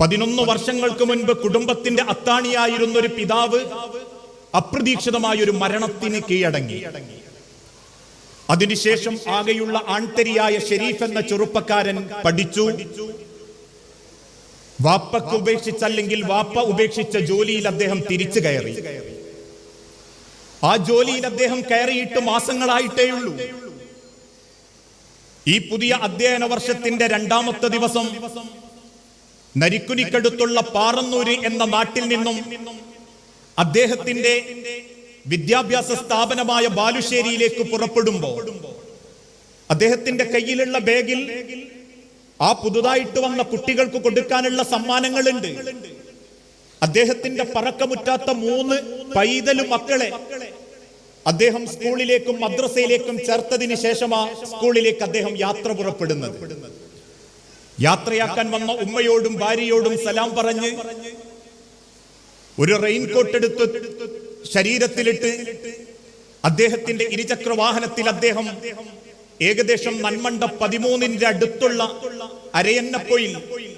പതിനൊന്ന് വർഷങ്ങൾക്ക് മുൻപ് കുടുംബത്തിന്റെ അത്താണിയായിരുന്ന ഒരു പിതാവ് അപ്രതീക്ഷിതമായ ഒരു മരണത്തിന് കീഴടങ്ങി. അതിനുശേഷം ആകെയുള്ള ആൺതരിയായ ഷെരീഫ് എന്ന ചെറുപ്പക്കാരൻ പഠിച്ചു. വാപ്പക്ക് ഉപേക്ഷിച്ചല്ലെങ്കിൽ വാപ്പ ഉപേക്ഷിച്ച ജോലിയിൽ അദ്ദേഹം തിരിച്ചു കയറി. ആ ജോലിയിൽ അദ്ദേഹം കയറിയിട്ട് മാസങ്ങളായിട്ടേ ഉള്ളൂ ഈ പുതിയ അധ്യയന വർഷത്തിന്റെ രണ്ടാമത്തെ ദിവസം നരിക്കുനിക്കടുത്തുള്ള പാറന്നൂര് എന്ന നാട്ടിൽ നിന്നും അദ്ദേഹത്തിന്റെ വിദ്യാഭ്യാസ സ്ഥാപനമായ ബാലുശ്ശേരിയിലേക്ക് പുറപ്പെടുമ്പോൾ അദ്ദേഹത്തിന്റെ കയ്യിലുള്ള ബാഗിൽ ആ പുതുതായിട്ട് വന്ന കുട്ടികൾക്ക് കൊടുക്കാനുള്ള സമ്മാനങ്ങളുണ്ട്. അദ്ദേഹത്തിന്റെ പറക്കമുറ്റാത്ത മൂന്ന് പൈതൽ മക്കളെ അദ്ദേഹം സ്കൂളിലേക്കും മദ്രസയിലേക്കും ചേർത്തതിന് ശേഷമാ സ്കൂളിലേക്ക് അദ്ദേഹം യാത്ര പുറപ്പെടുന്നത്. യാത്രയാക്കാൻ വന്ന ഉമ്മയോടും ഭാര്യയോടും സലാം പറഞ്ഞ് ഒരു റെയിൻകോട്ട് എടുത്ത് ശരീരത്തിലിട്ട് അദ്ദേഹത്തിന്റെ ഇരുചക്ര വാഹനത്തിൽ അദ്ദേഹം ഏകദേശം നന്മണ്ട പതിമൂന്നിന്റെ അടുത്തുള്ള അരയന്നപ്പൊയിൽ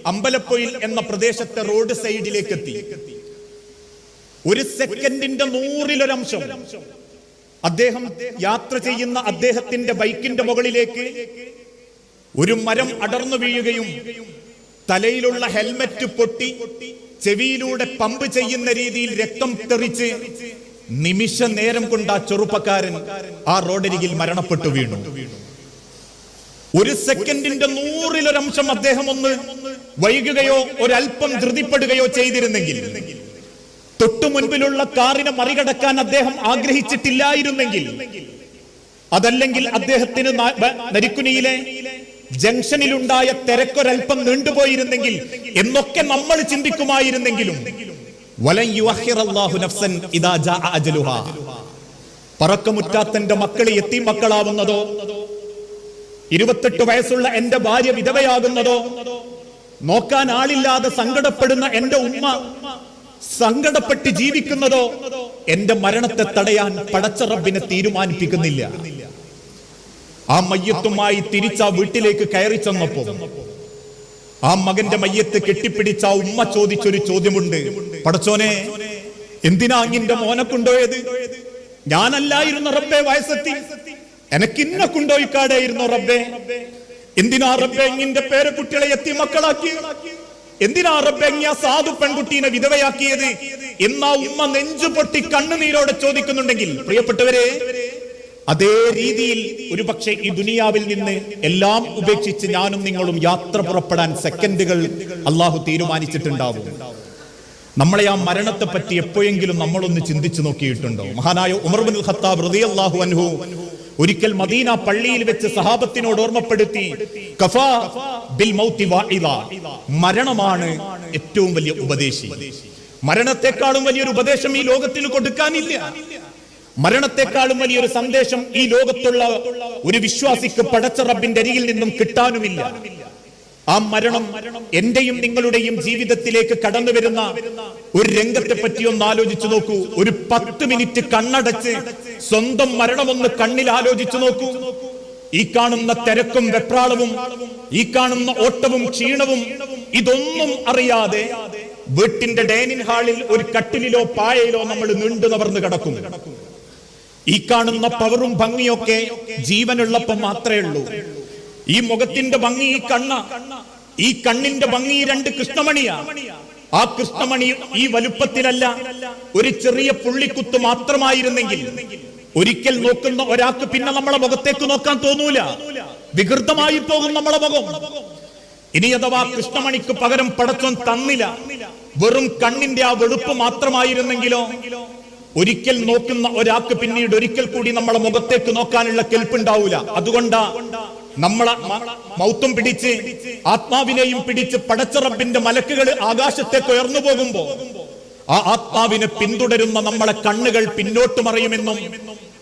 അമ്പലപ്പൊയിൽ എന്ന പ്രദേശത്തെ റോഡ് സൈഡിലേക്ക് എത്തി ഒരു സെക്കൻഡിന്റെ നൂറിലൊരംശം അദ്ദേഹം യാത്ര ചെയ്യുന്ന അദ്ദേഹത്തിന്റെ ബൈക്കിന്റെ മുകളിലേക്ക് ഒരു മരം അടർന്നു വീഴുകയും തലയിലുള്ള ഹെൽമറ്റ് പൊട്ടി ചെവിയിലൂടെ പമ്പ് ചെയ്യുന്ന രീതിയിൽ രക്തം തെറിച്ച് നിമിഷ നേരം കൊണ്ട് ആ ചെറുപ്പക്കാരൻ ആ റോഡരികിൽ മരണപ്പെട്ടു വീണു. ഒരു സെക്കൻഡിന്റെ നൂറിലൊരംശം അദ്ദേഹം ഒന്ന് വൈകുകയോ ഒരൽപ്പം ധൃതിപ്പെടുകയോ ചെയ്തിരുന്നെങ്കിൽ തൊട്ടു മുൻപിലുള്ള കാറിനെ മറികടക്കാൻ അദ്ദേഹം ആഗ്രഹിച്ചിട്ടില്ലായിരുന്നെങ്കിൽ അതല്ലെങ്കിൽ അദ്ദേഹത്തിന് നരിക്കുനിയിലെ ജംഗ്ഷനിലുണ്ടായ തിരക്കൊരൽപ്പം നീണ്ടുപോയിരുന്നെങ്കിൽ എന്നൊക്കെ നമ്മൾ ചിന്തിക്കുമായിരുന്നെങ്കിലും. പറക്കമുറ്റാത്തന്റെ മക്കളെ എത്തി മക്കളാവുന്നതോ ഇരുപത്തെട്ട് വയസ്സുള്ള എന്റെ ഭാര്യ വിധവയാകുന്നതോ നോക്കാൻ ആളില്ലാതെ സങ്കടപ്പെടുന്ന എന്റെ ഉമ്മ സങ്കടപ്പെട്ട് ജീവിക്കുന്നതോ എന്റെ മരണത്തെ തടയാൻ പടച്ചറബിനെ തീരുമാനിപ്പിക്കുന്നില്ല ആ മയ്യത്തുമായി തിരിച്ച വീട്ടിലേക്ക് കയറി ചെന്നപ്പോ ആ മകന്റെ മയ്യത്ത് കെട്ടിപ്പിടിച്ച ഉമ്മ ചോദിച്ചൊരു ചോദ്യമുണ്ട്. പടച്ചോനെ എന്തിനാ അങ്ങിന്റെ മോനെ ഞാനല്ലായിരുന്നു റബ്ബെ വയസ്സത്തി? എനക്കിന്നെ കൊണ്ടുപോയിക്കാടായിരുന്നു റബ്ബെ. എന്തിനാ റബ്ബെ ഇങ്ങിന്റെ പേരെ കുട്ടികളെ എത്തി മക്കളാക്കി? എന്തിനാ റബ്ബെ ആ സാധു പെൺകുട്ടീനെ വിധവയാക്കിയത്? എന്നാ ഉമ്മ നെഞ്ചു പൊട്ടി കണ്ണുനീരോടെ ചോദിക്കുന്നുണ്ടെങ്കിൽ പ്രിയപ്പെട്ടവരെ അതേ രീതിയിൽ ഒരുപക്ഷെ ഈ ദുനിയാവിൽ നിന്ന് എല്ലാം ഉപേക്ഷിച്ച് ഞാനും നിങ്ങളും യാത്ര പുറപ്പെടാൻ സെക്കൻഡുകൾ അള്ളാഹു തീരുമാനിച്ചിട്ടുണ്ടാവും. നമ്മളെ ആ മരണത്തെ പറ്റി എപ്പോഴെങ്കിലും നമ്മളൊന്ന് ചിന്തിച്ചു നോക്കിയിട്ടുണ്ടോ? മഹാനായ ഉമർബുൽ ഖത്താബ് റളിയല്ലാഹു അൻഹു ഒരിക്കൽ മദീന പള്ളിയിൽ വെച്ച് സഹാബത്തിനോട് ഓർമ്മപ്പെടുത്തി കഫാ ബിൽ. മരണമാണ് ഏറ്റവും വലിയ ഉപദേശി. മരണത്തെക്കാളും വലിയൊരു ഉപദേശം ഈ ലോകത്തിന് കൊടുക്കാനില്ല. മരണത്തെക്കാളും വലിയൊരു സന്ദേശം ഈ ലോകത്തുള്ള ഒരു വിശ്വാസിക്ക് പടച്ച റബ്ബിന്റെ അരിയിൽ നിന്നും കിട്ടാനുമില്ല. ആ മരണം എന്റെയും നിങ്ങളുടെയും ജീവിതത്തിലേക്ക് കടന്നു വരുന്ന ഒരു രംഗത്തെ പറ്റി ഒന്ന് ആലോചിച്ചു നോക്കൂ. ഒരു പത്ത് മിനിറ്റ് കണ്ണടച്ച് സ്വന്തം മരണമൊന്ന് കണ്ണിൽ ആലോചിച്ചു നോക്കൂ. ഈ കാണുന്ന തിരക്കും വെപ്രാളവും ഈ കാണുന്ന ഓട്ടവും ക്ഷീണവും ഇതൊന്നും അറിയാതെ വീട്ടിന്റെ ഡൈനിങ് ഹാളിൽ ഒരു കട്ടിലിലോ പായയിലോ നമ്മൾ നീണ്ടു നവർന്ന് കിടക്കും. ഈ കാണുന്ന പവറും ഭംഗിയൊക്കെ ജീവനുള്ളപ്പം മാത്രമേ ഉള്ളൂ. ഈ മുഖത്തിന്റെ ഭംഗി ഈ കണ്ണ. ഈ കണ്ണിന്റെ ഭംഗി രണ്ട് കൃഷ്ണമണിയാ. ആ കൃഷ്ണമണി ഈ വലുപ്പത്തിലല്ല ഒരു ചെറിയ പുള്ളിക്കുത്ത് മാത്രമായിരുന്നെങ്കിൽ. ഒരിക്കൽ നോക്കുന്ന ഒരാൾക്ക് പിന്നെ നമ്മളെ മുഖത്തേക്ക് നോക്കാൻ തോന്നൂല. വികൃതമായി പോകും നമ്മളെ മുഖം. ഇനി അഥവാ കൃഷ്ണമണിക്ക് പകരം പടച്ചോൻ തന്നില്ല. വെറും കണ്ണിന്റെ ആ വെളുപ്പ് മാത്രമായിരുന്നെങ്കിലോ ഒരിക്കൽ നോക്കുന്ന ഒരാൾക്ക് പിന്നീട് ഒരിക്കൽ കൂടി നമ്മളെ മുഖത്തേക്ക് നോക്കാനുള്ള കെൽപ്പുണ്ടാവൂല. അതുകൊണ്ട് നമ്മളെ മൗത്തും പിടിച്ച് ആത്മാവിനെയും പിടിച്ച് പടച്ചറബിന്റെ മലക്കുകൾ ആകാശത്തേക്ക് ഉയർന്നു പോകുമ്പോ ആ ആത്മാവിനെ പിന്തുടരുന്ന നമ്മളെ കണ്ണുകൾ പിന്നോട്ട് മറയുമെന്നും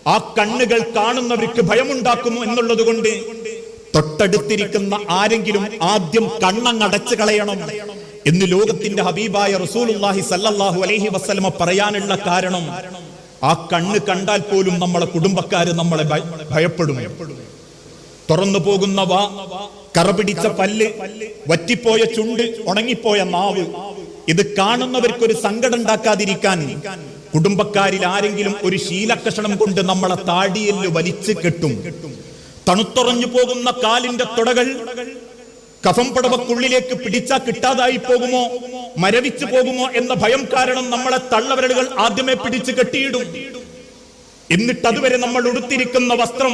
ആ കണ്ണുകൾ കാണുന്നവർക്ക് ഭയമുണ്ടാക്കുന്നു എന്നുള്ളത് കൊണ്ട് തൊട്ടടുത്തിരിക്കുന്ന ആരെങ്കിലും ആദ്യം കണ്ണങ്ങടച്ചു കളയണം. എന്ന് ലോകത്തിന്റെ ഹബീബായ റസൂലുള്ളാഹി സല്ലല്ലാഹു അലൈഹി വസല്ലമ പറയാനുള്ള കാരണം ആ കണ്ണ് കണ്ടാൽ പോലും നമ്മളെ കുടുംബക്കാര് നമ്മളെ ഭയ- ഭയപ്പെടും. തുറന്നു പോകുന്ന വാ കറപിടിച്ച പല്ല് വറ്റിപ്പോയ ചുണ്ട് ഉണങ്ങിപ്പോയ നാവ്. ഇത് കാണുന്നവർക്കൊരു സങ്കടം ഉണ്ടാക്കാതിരിക്കാൻ കുടുംബക്കാരിൽ ആരെങ്കിലും ഒരു ശീലക്കഷണം കൊണ്ട് നമ്മളെ താടിയൽ വലിച്ചു കെട്ടും. തണുത്തുറഞ്ഞു പോകുന്ന കാലിന്റെ തുടകൾ കഫം പടവക്കുള്ളിലേക്ക് പിടിച്ചാ കിട്ടാതായി പോകുമോ? മരവിച്ചു പോകുമോ എന്ന ഭയം കാരണം നമ്മളെ തള്ളവരലുകൾ ആദ്യമേ പിടിച്ചു കെട്ടിയിടും. എന്നിട്ട് അതുവരെ നമ്മൾ ഉടുത്തിരിക്കുന്ന വസ്ത്രം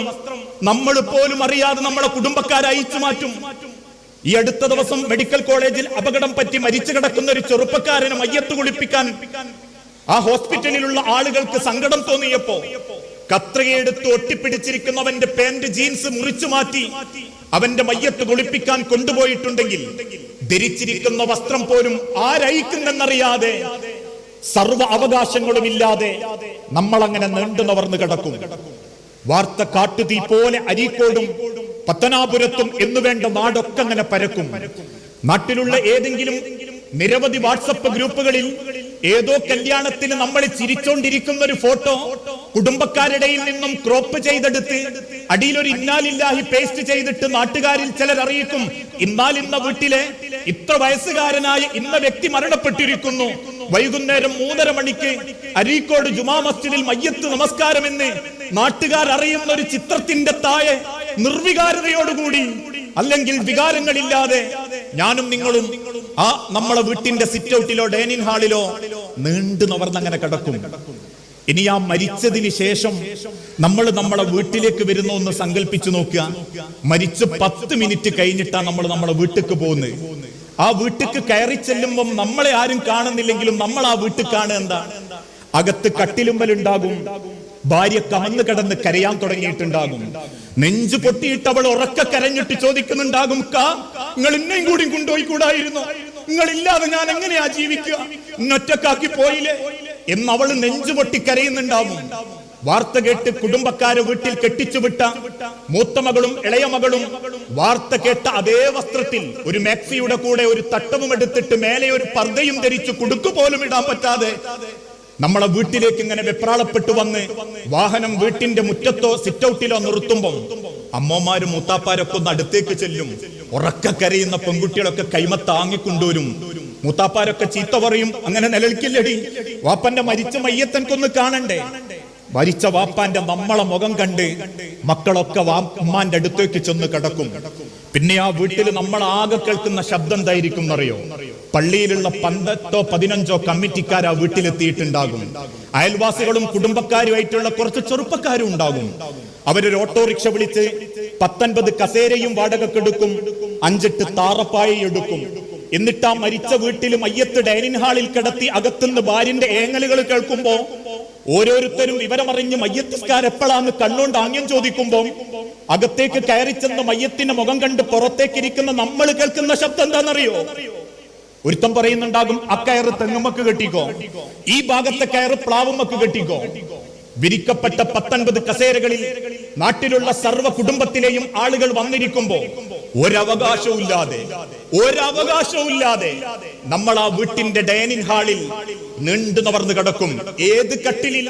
നമ്മൾ പോലും അറിയാതെ നമ്മളെ കുടുംബക്കാരെ അയച്ചു മാറ്റും. ഈ അടുത്ത ദിവസം മെഡിക്കൽ കോളേജിൽ അപകടം പറ്റി മരിച്ചു കിടക്കുന്ന ഒരു ചെറുപ്പക്കാരനെ മയ്യത്ത് കുളിപ്പിക്കാൻ ആ ഹോസ്പിറ്റലിലുള്ള ആളുകൾക്ക് സങ്കടം തോന്നിയപ്പോ കത്രികയെടുത്ത് ഒട്ടിപ്പിടിച്ചിരിക്കുന്നവന്റെ പാന്റ് ജീൻസ് മുറിച്ചു മാറ്റി അവന്റെ മയ്യത്ത് കുളിപ്പിക്കാൻ കൊണ്ടുപോയിട്ടുണ്ടെങ്കിൽ ധരിച്ചിരിക്കുന്ന വസ്ത്രം പോലും ആരയിക്കുന്നെന്നറിയാതെ സർവ അവകാശങ്ങളും ഇല്ലാതെ നമ്മൾ അങ്ങനെ നീണ്ടു നവർന്ന് കിടക്കും. വാർത്ത കാട്ടുതീ പോലെ അരീക്കോടും പത്തനാപുരത്തും എന്നുവേണ്ട നാടൊക്കെ അങ്ങനെ പരക്കും. നാട്ടിലുള്ള ഏതെങ്കിലും നിരവധി വാട്സപ്പ് ഗ്രൂപ്പുകളിൽ ഏതോ കല്യാണത്തിന് നമ്മൾ ചിരിച്ചോണ്ടിരിക്കുന്ന ഒരു ഫോട്ടോ കുടുംബക്കാരുടെയിൽ നിന്നും ക്രോപ്പ് ചെയ്തെടുത്ത് അടിയിലൊരു ഇന്നാലില്ലാഹി പേസ്റ്റ് ചെയ്തിട്ട് നാട്ടുകാരിൽ ചിലർ അറിയിക്കും ഇന്നാൽ ഇന്ന വീട്ടിലെ ഇത്ര വയസ്സുകാരനായ ഇന്ന വ്യക്തി മരണപ്പെട്ടിരിക്കുന്നു. വൈകുന്നേരം മൂന്നര മണിക്ക് അരീക്കോട് ജുമാ മസ്ജിദിൽ മയ്യത്ത് നമസ്കാരം എന്ന് നാട്ടുകാർ അറിയുന്ന ഒരു ചിത്രത്തിന്റെ താഴെ നിർവികാരതയോടുകൂടി അല്ലെങ്കിൽ വികാരങ്ങളില്ലാതെ ഞാനും നിങ്ങളും ആ നമ്മളെ വീട്ടിന്റെ സിറ്റ് ഔട്ടിലോ ഡൈനിങ് ഹാളിലോ നീണ്ടു നവർന്നങ്ങനെ കിടക്കും. ഇനി ആ മരിച്ചതിന് ശേഷം നമ്മൾ നമ്മളെ വീട്ടിലേക്ക് വരുന്ന ഒന്ന് സങ്കല്പിച്ചു നോക്കുക. മരിച്ച് പത്ത് മിനിറ്റ് കഴിഞ്ഞിട്ടാണ് നമ്മൾ നമ്മളെ വീട്ടിലേക്ക് പോകുന്നത്. ആ വീട്ടിക്ക് കയറി ചെല്ലുമ്പം നമ്മളെ ആരും കാണുന്നില്ലെങ്കിലും നമ്മൾ ആ വീട്ടിൽ കാണുക എന്താ? അകത്ത് കട്ടിലുമ്പലുണ്ടാകും ഭാര്യ കമന്ന് കിടന്ന് കരയാൻ തുടങ്ങിയിട്ടുണ്ടാകും. നെഞ്ചു പൊട്ടിയിട്ട് അവൾ ഉറക്ക കരഞ്ഞിട്ട് ചോദിക്കുന്നുണ്ടാകും കാ നിങ്ങൾ ഇന്നേം കൂടി കൊണ്ടുപോയി കൂടായിരുന്നു. നിങ്ങളില്ലാതെ ഞാൻ എങ്ങനെയാ ജീവിക്കുക? ഇന്നൊറ്റക്കാക്കി പോയില്ലേ? എന്ന് അവൾ നെഞ്ചു പൊട്ടി കരയുന്നുണ്ടാവും. വാർത്ത കേട്ട് കുടുംബക്കാരെ വീട്ടിൽ കെട്ടിച്ചുവിട്ട മൂത്ത മകളും ഇളയ മകളും വാർത്ത കേട്ട അതേ വസ്ത്രത്തിൽ ഒരു മാക്സിയുടെ കൂടെ ഒരു തട്ടവും എടുത്തിട്ട് മേലെ ഒരു പർദ്ദയും ധരിച്ച് കുടുക്കു പോലും ഇടാൻ പറ്റാതെ നമ്മളെ വീട്ടിലേക്ക് ഇങ്ങനെ വെപ്രാളപ്പെട്ടു വന്ന് വാഹനം വീട്ടിന്റെ മുറ്റത്തോ സിറ്റ് ഔട്ടിലോ നിർത്തുമ്പോൾ അമ്മമാരും മൂത്താപ്പാരൊക്കെ ഒന്ന് അടുത്തേക്ക് ചെല്ലും. ഉറക്ക കരയുന്ന പെൺകുട്ടികളൊക്കെ കൈമ താങ്ങിക്കൊണ്ടുവരും. മൂത്താപ്പാരൊക്കെ ചീത്ത പറയും അങ്ങനെ നിലനിൽക്കില്ലടി. വാപ്പന്റെ മരിച്ച മയ്യത്തൻക്കൊന്ന് കാണണ്ടേ? മരിച്ച വാപ്പാന്റെ നമ്മളെ മുഖം കണ്ട് മക്കളൊക്കെ വാപ്പാന്റെ അടുത്തേക്ക് ചെന്ന് കിടക്കും. പിന്നെ ആ വീട്ടിൽ നമ്മൾ ആകെ കേൾക്കുന്ന ശബ്ദം എന്തായിരിക്കും എന്നറിയോ? പള്ളിയിലുള്ള പന്തത്തോ പതിനഞ്ചോ കമ്മിറ്റിക്കാർ ആ വീട്ടിലെത്തിയിട്ടുണ്ടാകും. അയൽവാസികളും കുടുംബക്കാരുമായിട്ടുള്ള കുറച്ച് ചെറുപ്പക്കാരും ഉണ്ടാകും. അവരൊരു ഓട്ടോറിക്ഷ വിളിച്ച് പത്തൊൻപത് കസേരയും വാടകക്കെടുക്കും അഞ്ചെട്ട് താറപ്പായി എടുക്കും. എന്നിട്ട് ആ മരിച്ച വീട്ടിൽ മയ്യത്ത് ഡൈനിങ് ഹാളിൽ കിടത്തി അകത്തുനിന്ന് ഭാര്യന്റെ ഏങ്ങലുകൾ കേൾക്കുമ്പോ ഓരോരുത്തരും വിവരമറിഞ്ഞ് മയ്യത്തിസ്കാർ എപ്പോഴാന്ന് കണ്ണുകൊണ്ട് ആംഗ്യം ചോദിക്കുമ്പോൾ അകത്തേക്ക് കയറി ചെന്ന് മയ്യത്തിന്റെ മുഖം കണ്ട് പുറത്തേക്കിരിക്കുന്ന നമ്മൾ കേൾക്കുന്ന ശബ്ദം എന്താണെന്നറിയോ? ഒരുത്തം പറയുന്നുണ്ടാകും അക്കയറ് തെങ്ങുമക്ക് കെട്ടിക്കോ. ഈ ഭാഗത്തെ കയറ് പ്ലാവുമക്ക് കെട്ടിക്കോ. വിരിക്കപ്പെട്ട പത്തൊൻപത് കസേരകളിൽ നാട്ടിലുള്ള സർവ കുടുംബത്തിലെയും ആളുകൾ വന്നിരിക്കുമ്പോ ഒരവകാശവും ഇല്ലാതെ ഒരവകാശവും ഇല്ലാതെ നമ്മൾ ആ വീട്ടിന്റെ ഡൈനിങ് ഹാളിൽ നീണ്ടു നവർന്നു കിടക്കും. ഏത് കട്ടിലിൽ?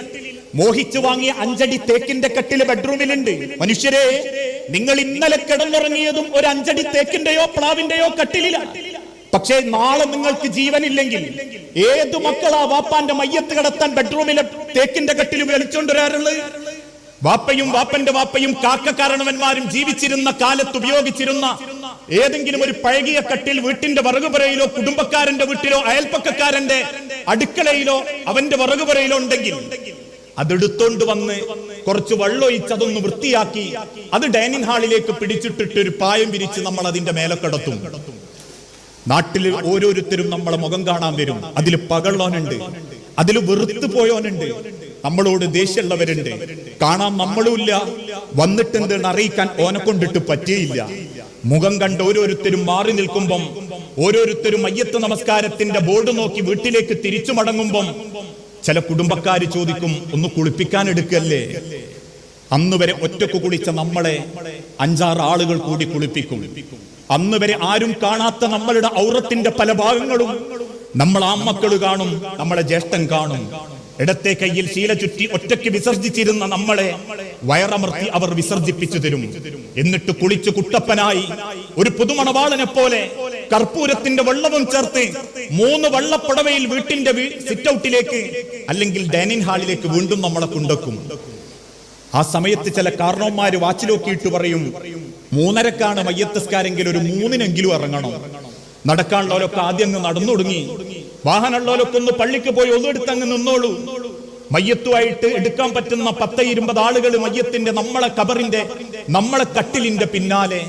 മോഹിച്ചു വാങ്ങിയ അഞ്ചടി തേക്കിന്റെ കട്ടിൽ ബെഡ്റൂമിലുണ്ട്. മനുഷ്യരെ നിങ്ങൾ ഇന്നലെ കിടന്നുറങ്ങിയതും ഒരു അഞ്ചടി തേക്കിന്റെയോ പ്ലാവിന്റെയോ കട്ടിലിലാണ് പക്ഷേ നാളെ നിങ്ങൾക്ക് ജീവനില്ലെങ്കിൽ ഏത് മക്കളാ വാപ്പാന്റെ മയ്യത്ത് കടത്താൻ ബെഡ്റൂമിലെ തേക്കിന്റെ കട്ടിൽ വലിച്ചോണ്ടുവരാറുള്ളത് വാപ്പയും വാപ്പന്റെ വാപ്പയും കാക്കക്കാരണവന്മാരും ജീവിച്ചിരുന്ന കാലത്ത് ഉപയോഗിച്ചിരുന്ന ഏതെങ്കിലും ഒരു പഴകിയ കട്ടിൽ വീട്ടിന്റെ വറകുപുരയിലോ കുടുംബക്കാരന്റെ വീട്ടിലോ അയൽപ്പക്കക്കാരന്റെ അടുക്കളയിലോ അവന്റെ വറകുപുരയിലോ ഉണ്ടെങ്കിൽ അതെടുത്തോണ്ട് വന്ന് കുറച്ച് വെള്ളമൊഴിച്ച് അതൊന്ന് വൃത്തിയാക്കി അത് ഡൈനിങ് ഹാളിലേക്ക് പിടിച്ചിട്ടിട്ട് ഒരു പായം വിരിച്ച് നമ്മൾ അതിന്റെ മേലെ കിടത്തും. നാട്ടിൽ ഓരോരുത്തരും നമ്മളെ മുഖം കാണാൻ വരും. അതിൽ പകള്ളോനുണ്ട് അതിൽ വെറുത്തു പോയോനുണ്ട് നമ്മളോട് ദേഷ്യമുള്ളവരുണ്ട്. കാണാൻ നമ്മളുമില്ല. വന്നിട്ട് എന്തെന്ന് അറിയിക്കാൻ ഓനെ കൊണ്ടിട്ട് പറ്റിയില്ല. മുഖം കണ്ട് ഓരോരുത്തരും മാറി നിൽക്കുമ്പം ഓരോരുത്തരും അയ്യത്ത് നമസ്കാരത്തിന്റെ ബോർഡ് നോക്കി വീട്ടിലേക്ക് തിരിച്ചു മടങ്ങുമ്പം ചില കുടുംബക്കാർ ചോദിക്കും ഒന്ന് കുളിപ്പിക്കാൻ എടുക്കല്ലേ? അന്ന് വരെ ഒറ്റയ്ക്ക് കുളിച്ച നമ്മളെ അഞ്ചാറ് ആളുകൾ കൂടി കുളിപ്പിക്കും. അന്ന് വരെ ആരും കാണാത്ത നമ്മളുടെ ഔറത്തിന്റെ പല ഭാഗങ്ങളും നമ്മൾ ആമ്മക്കൾ കാണും നമ്മളെ ജ്യേഷ്ഠൻ കാണും. ഇടത്തെ കയ്യിൽ ശീല ചുറ്റി ഒറ്റയ്ക്ക് വിസർജിച്ചിരുന്ന നമ്മളെ വയറമർത്തി അവർ വിസർജിപ്പിച്ചു തരും. എന്നിട്ട് കുളിച്ചു കുട്ടപ്പനായി ഒരു പുതുമണവാളനെ പോലെ കർപ്പൂരത്തിന്റെ വെള്ളവും ചേർത്ത് മൂന്ന് വള്ളപ്പടവയിൽ വീട്ടിന്റെ സിറ്റ് ഔട്ടിലേക്ക് അല്ലെങ്കിൽ ഡൈനിങ് ഹാളിലേക്ക് വീണ്ടും നമ്മളെ കൊണ്ടക്കും ആ സമയത്ത് ചില കാരണവന്മാര് വാച്ചിലോക്കിയിട്ട് പറയും മൂന്നരക്കാണ് മയ്യത്തസ്കാരെങ്കിൽ ഒരു മൂന്നിനെങ്കിലും ഇറങ്ങണം. നടക്കാനുള്ളവരൊക്കെ ആദ്യം അങ്ങ് നടന്നൊടുങ്ങി. വാഹനമുള്ളവരൊക്കെ ഒന്ന് പള്ളിക്ക് പോയി ഒന്നെടുത്ത് അങ്ങ് നിന്നോളൂ. മയ്യത്തുമായിട്ട് എടുക്കാൻ പറ്റുന്ന പത്ത് ഇരുപത് ആളുകൾ മയ്യത്തിന്റെ നമ്മളെ കബറിന്റെ നമ്മളെ കട്ടിലിന്റെ പിന്നാലെ.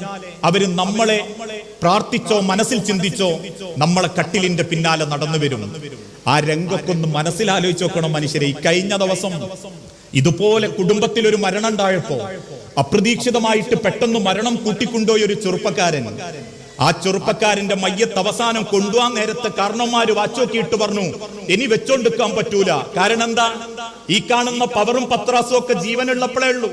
അവർ നമ്മളെ പ്രാർത്ഥിച്ചോ മനസ്സിൽ ചിന്തിച്ചോ നമ്മളെ കട്ടിലിന്റെ പിന്നാലെ നടന്നു വരും. ആ രംഗൊക്കെ ഒന്ന് മനസ്സിലാലോചിച്ച് മനുഷ്യരെ. ഈ കഴിഞ്ഞ ദിവസം ഇതുപോലെ കുടുംബത്തിൽ ഒരു മരണം ഉണ്ടായപ്പോ അപ്രതീക്ഷിതമായിട്ട് പെട്ടെന്ന് മരണം കൂട്ടിക്കൊണ്ടുപോയ ഒരു ചെറുപ്പക്കാരൻ. ആ ചെറുപ്പക്കാരന്റെ മയ്യത്ത് അവസാനം കൊണ്ടുപോകാൻ നേരത്തെ കാരണന്മാര് വാച്ചോക്കിയിട്ട് പറഞ്ഞു ഇനി വെച്ചോണ്ടിരിക്കാൻ പറ്റൂല. കാരണം എന്താ? ഈ കാണുന്ന പവറും പത്രാസും ഒക്കെ ജീവനുള്ളപ്പോഴേ ഉള്ളൂ.